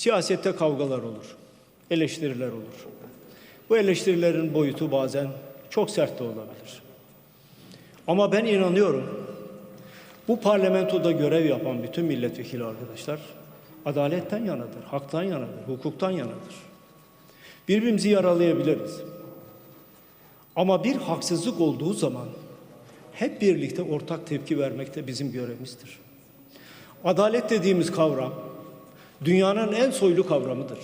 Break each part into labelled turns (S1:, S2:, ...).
S1: Siyasette kavgalar olur, eleştiriler olur. Bu eleştirilerin boyutu bazen çok sert de olabilir. Ama ben inanıyorum bu parlamentoda görev yapan bütün milletvekili arkadaşlar adaletten yanadır, haktan yanadır, hukuktan yanadır. Birbirimizi yaralayabiliriz. Ama bir haksızlık olduğu zaman hep birlikte ortak tepki vermek de bizim görevimizdir. Adalet dediğimiz kavram dünyanın en soylu kavramıdır.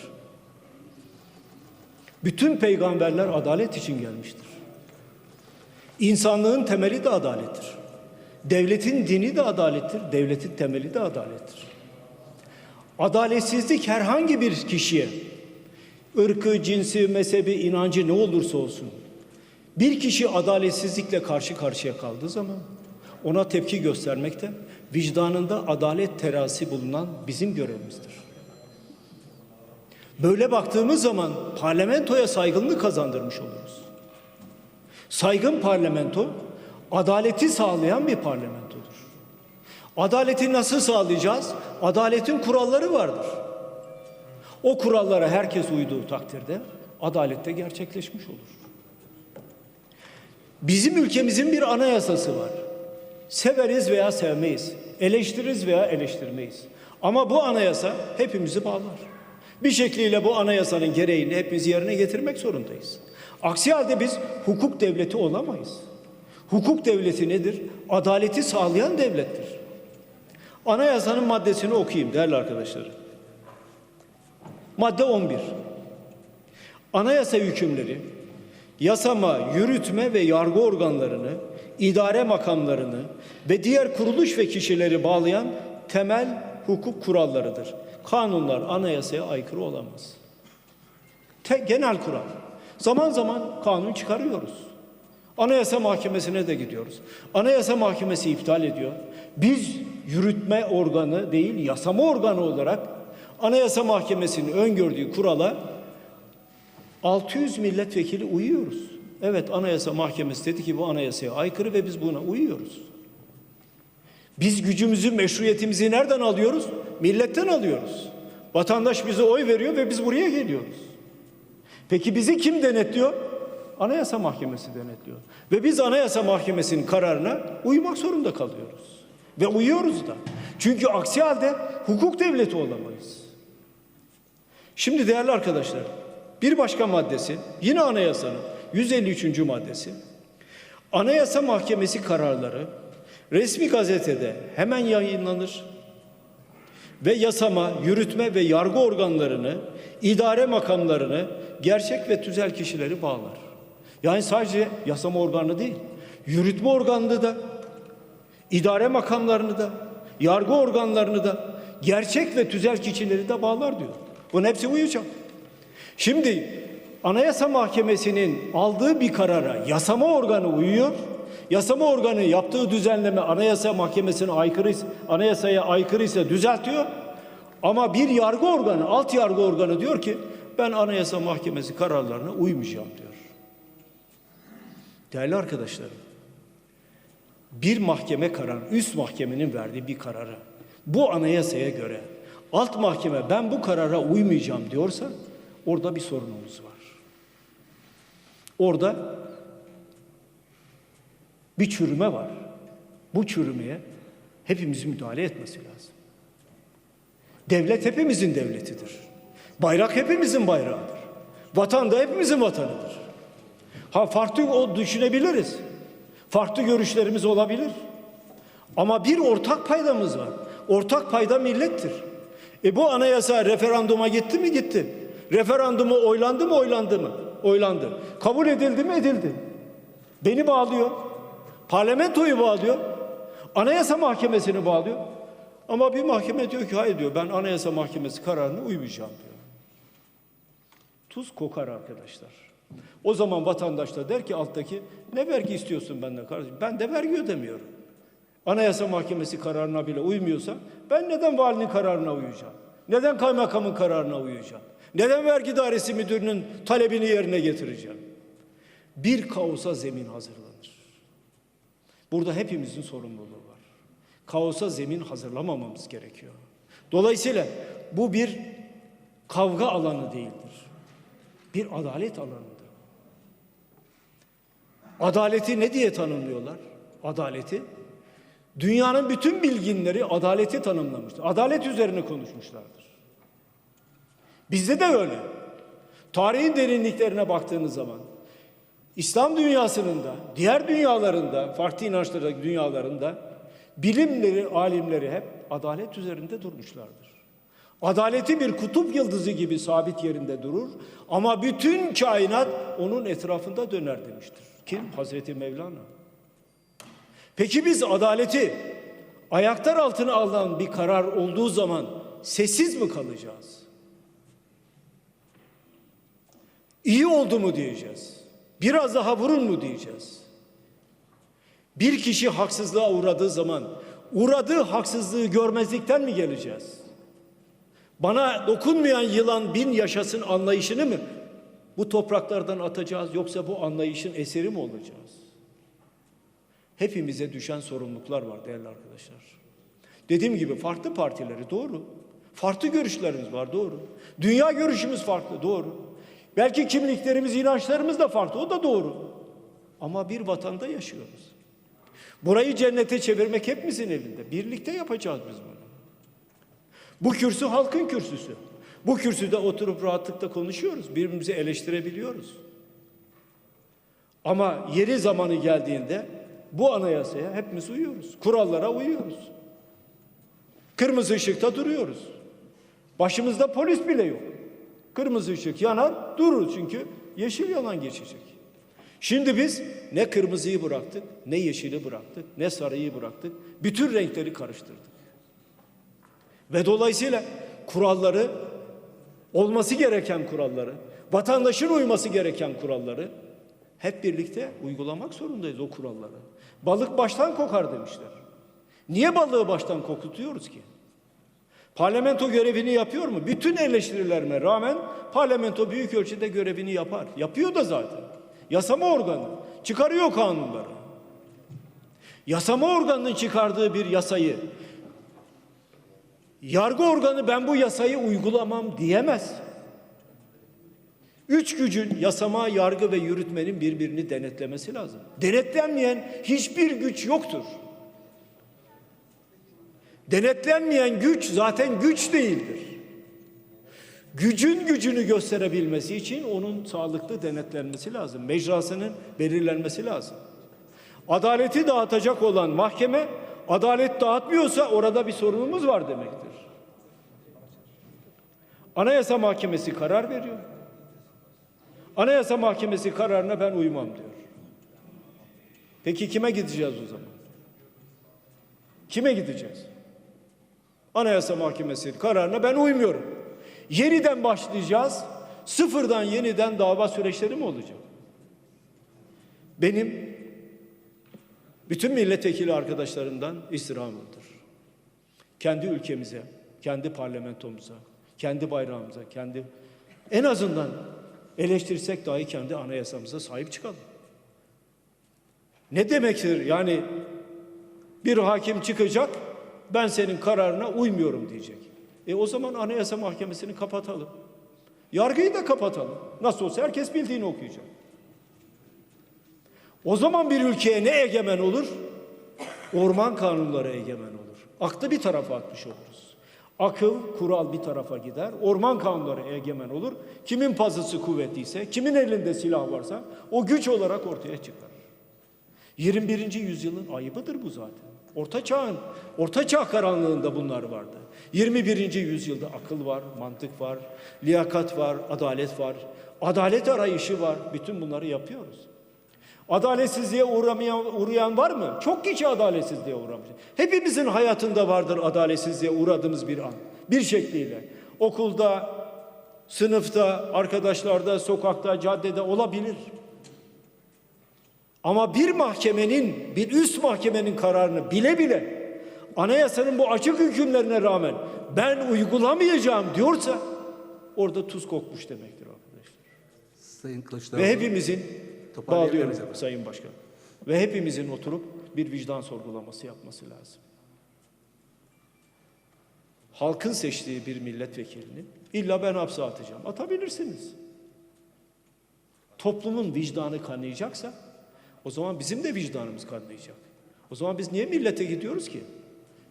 S1: Bütün peygamberler adalet için gelmiştir. İnsanlığın temeli de adalettir. Devletin dini de adalettir, devletin temeli de adalettir. Adaletsizlik herhangi bir kişiye, ırkı, cinsi, mezhebi, inancı ne olursa olsun, bir kişi adaletsizlikle karşı karşıya kaldığı zaman ona tepki göstermekte, vicdanında adalet terazisi bulunan bizim görevimizdir. Böyle baktığımız zaman parlamentoya saygınlık kazandırmış oluruz. Saygın parlamento, adaleti sağlayan bir parlamentodur. Adaleti nasıl sağlayacağız? Adaletin kuralları vardır. O kurallara herkes uyduğu takdirde adalette gerçekleşmiş olur. Bizim ülkemizin bir anayasası var. Severiz veya sevmeyiz. Eleştiririz veya eleştirmeyiz. Ama bu anayasa hepimizi bağlar. Bir şekliyle bu anayasanın gereğini hepimiz yerine getirmek zorundayız. Aksi halde biz hukuk devleti olamayız. Hukuk devleti nedir? Adaleti sağlayan devlettir. Anayasanın maddesini okuyayım değerli arkadaşlarım. Madde 11. Anayasa hükümleri yasama, yürütme ve yargı organlarını, idare makamlarını ve diğer kuruluş ve kişileri bağlayan temel hukuk kurallarıdır. Kanunlar anayasaya aykırı olamaz. Te, genel kural. Zaman zaman kanun çıkarıyoruz. Anayasa Mahkemesi'ne de gidiyoruz. Anayasa Mahkemesi iptal ediyor. Biz yürütme organı değil, yasama organı olarak Anayasa Mahkemesi'nin öngördüğü kurala 600 milletvekili uyuyoruz. Evet Anayasa Mahkemesi dedi ki bu anayasaya aykırı ve biz buna uyuyoruz. Biz gücümüzü, meşruiyetimizi nereden alıyoruz? Milletten alıyoruz. Vatandaş bize oy veriyor ve biz buraya geliyoruz. Peki bizi kim denetliyor? Anayasa Mahkemesi denetliyor. Ve biz Anayasa Mahkemesi'nin kararına uymak zorunda kalıyoruz. Ve uyuyoruz da. Çünkü aksi halde hukuk devleti olamayız. Şimdi değerli arkadaşlar, bir başka maddesi, yine anayasanın 153. maddesi. Anayasa Mahkemesi kararları resmi gazetede hemen yayınlanır ve yasama, yürütme ve yargı organlarını, idare makamlarını, gerçek ve tüzel kişileri bağlar. Yani sadece yasama organı değil, yürütme organını da, idare makamlarını da, yargı organlarını da, gerçek ve tüzel kişileri de bağlar diyor. Bunun hepsi uyacak. Şimdi Anayasa Mahkemesi'nin aldığı bir karara yasama organı uyuyor. Yasama organı yaptığı düzenleme Anayasa Mahkemesi'ne aykırı, anayasaya aykırıysa düzeltiyor. Ama bir yargı organı, alt yargı organı diyor ki ben Anayasa Mahkemesi kararlarına uymayacağım diyor. Değerli arkadaşlarım, bir mahkeme kararı, üst mahkemenin verdiği bir kararı bu anayasaya göre alt mahkeme ben bu karara uymayacağım diyorsa orada bir sorunumuz var. Orada bir çürüme var. Bu çürümeye hepimizin müdahale etmesi lazım. Devlet hepimizin devletidir. Bayrak hepimizin bayrağıdır. Vatan da hepimizin vatanıdır. Ha farklı o düşünebiliriz. Farklı görüşlerimiz olabilir. Ama bir ortak paydamız var. Ortak payda millettir. E bu anayasa referanduma gitti mi? Gitti. Referandumu oylandı mı? Oylandı mı? Oylandı. Kabul edildi mi? Edildi. Beni bağlıyor. Parlamentoyu bağlıyor. Anayasa Mahkemesi'ni bağlıyor. Ama bir mahkeme diyor ki hayır diyor ben Anayasa Mahkemesi kararına uymayacağım diyor. Tuz kokar arkadaşlar. O zaman vatandaş da der ki alttaki ne vergi istiyorsun benden kardeşim? Ben de vergi ödemiyorum. Anayasa Mahkemesi kararına bile uymuyorsa ben neden valinin kararına uyacağım? Neden kaymakamın kararına uyacağım? Neden vergi dairesi müdürünün talebini yerine getireceğim? Bir kaosa zemin hazırlanır. Burada hepimizin sorumluluğu var. Kaosa zemin hazırlamamamız gerekiyor. Dolayısıyla bu bir kavga alanı değildir. Bir adalet alanıdır. Adaleti ne diye tanımlıyorlar? Adaleti dünyanın bütün bilginleri adaleti tanımlamıştır. Adalet üzerine konuşmuşlardır. Bizde de öyle. Tarihin derinliklerine baktığınız zaman İslam dünyasının da, diğer dünyalarında, farklı inançlardaki dünyalarında bilimleri, alimleri hep adalet üzerinde durmuşlardır. Adaleti bir kutup yıldızı gibi sabit yerinde durur ama bütün kainat onun etrafında döner demiştir. Kim? Hazreti Mevlana. Peki biz adaleti ayaklar altına alınan bir karar olduğu zaman sessiz mi kalacağız? İyi oldu mu diyeceğiz? Biraz daha vurun mu diyeceğiz? Bir kişi haksızlığa uğradığı zaman uğradığı haksızlığı görmezlikten mi geleceğiz? Bana dokunmayan yılan bin yaşasın anlayışını mı bu topraklardan atacağız yoksa bu anlayışın eseri mi olacağız? Hepimize düşen sorumluluklar var değerli arkadaşlar. Dediğim gibi farklı partileri doğru. Farklı görüşlerimiz var doğru. Dünya görüşümüz farklı doğru. Belki kimliklerimiz, inançlarımız da farklı o da doğru. Ama bir vatanda yaşıyoruz. Burayı cennete çevirmek hepimizin elinde. Birlikte yapacağız biz bunu. Bu kürsü halkın kürsüsü. Bu kürsüde oturup rahatlıkla konuşuyoruz. Birbirimizi eleştirebiliyoruz. Ama yeri zamanı geldiğinde bu anayasaya hepimiz uyuyoruz. Kurallara uyuyoruz. Kırmızı ışıkta duruyoruz. Başımızda polis bile yok. Kırmızı ışık yanar dururuz çünkü yeşil yalan geçecek. Şimdi biz ne kırmızıyı bıraktık, ne yeşili bıraktık, ne sarıyı bıraktık. Bütün renkleri karıştırdık. Ve dolayısıyla kuralları, olması gereken kuralları, vatandaşın uyması gereken kuralları hep birlikte uygulamak zorundayız o kuralları. Balık baştan kokar demişler. Niye balığı baştan kokutuyoruz ki? Parlamento görevini yapıyor mu? Bütün eleştirilerime rağmen parlamento büyük ölçüde görevini yapar. Yapıyor da zaten. Yasama organı çıkarıyor kanunları. Yasama organının çıkardığı bir yasayı yargı organı ben bu yasayı uygulamam diyemez. Üç gücün yasama, yargı ve yürütmenin birbirini denetlemesi lazım. Denetlenmeyen hiçbir güç yoktur. Denetlenmeyen güç zaten güç değildir. Gücün gücünü gösterebilmesi için onun sağlıklı denetlenmesi lazım. Mecrasının belirlenmesi lazım. Adaleti dağıtacak olan mahkeme adalet dağıtmıyorsa orada bir sorunumuz var demektir. Anayasa Mahkemesi karar veriyor. Anayasa Mahkemesi kararına ben uymam diyor. Peki kime gideceğiz o zaman? Kime gideceğiz? Anayasa Mahkemesi kararına ben uymuyorum. Yeniden başlayacağız. Sıfırdan yeniden dava süreçleri mi olacak? Benim bütün milletvekili arkadaşlarımdan istirhamımdır. Kendi ülkemize, kendi parlamentomuza, kendi bayrağımıza, kendi en azından eleştirsek dahi kendi anayasamıza sahip çıkalım. Ne demektir yani bir hakim çıkacak ben senin kararına uymuyorum diyecek. E o zaman Anayasa Mahkemesi'ni kapatalım. Yargıyı da kapatalım. Nasıl olsa herkes bildiğini okuyacak. O zaman bir ülkeye ne egemen olur? Orman kanunları egemen olur. Aklı bir tarafa atmış oluruz. Akıl, kural bir tarafa gider. Orman kanunları egemen olur. Kimin pazısı kuvvetliyse, kimin elinde silah varsa o güç olarak ortaya çıkar. 21. yüzyılın ayıbıdır bu zaten. Orta çağın, orta çağ karanlığında bunlar vardı. 21. yüzyılda akıl var, mantık var, liyakat var, adalet var. Adalet arayışı var. Bütün bunları yapıyoruz. Adaletsizliğe uğramayan, uğrayan var mı? Çok kişi adaletsizliğe uğramış. Hepimizin hayatında vardır adaletsizliğe uğradığımız bir an. Bir şekliyle. Okulda, sınıfta, arkadaşlarda, sokakta, caddede olabilir. Ama bir mahkemenin, bir üst mahkemenin kararını bile bile anayasanın bu açık hükümlerine rağmen ben uygulamayacağım diyorsa orada tuz kokmuş demektir arkadaşlar.
S2: Sayın Kılıçdaroğlu.
S1: Ve hepimizin bağlıyorum? Sayın Başkan. Ve hepimizin oturup bir vicdan sorgulaması yapması lazım. Halkın seçtiği bir milletvekilinin İlla ben hapse atacağım. Atabilirsiniz. Toplumun vicdanı kanayacaksa o zaman bizim de vicdanımız kanayacak. O zaman biz niye millete gidiyoruz ki?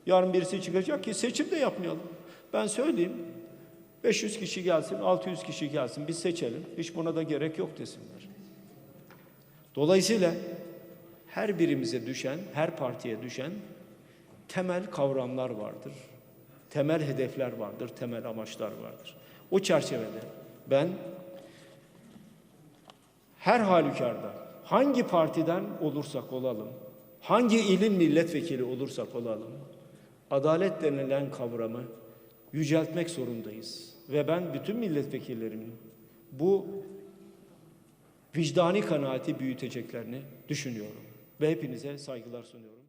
S1: Yarın birisi çıkacak ki seçim de yapmayalım. Ben söyleyeyim. 500 kişi gelsin, 600 kişi gelsin biz seçelim. Hiç buna da gerek yok desinler. Dolayısıyla her birimize düşen, her partiye düşen temel kavramlar vardır. Temel hedefler vardır, temel amaçlar vardır. O çerçevede ben her halükarda hangi partiden olursak olalım, hangi ilin milletvekili olursak olalım, adalet denilen kavramı yüceltmek zorundayız. Ve ben bütün milletvekillerimin bu vicdani kanaati büyüteceklerini düşünüyorum. Ve hepinize saygılar sunuyorum.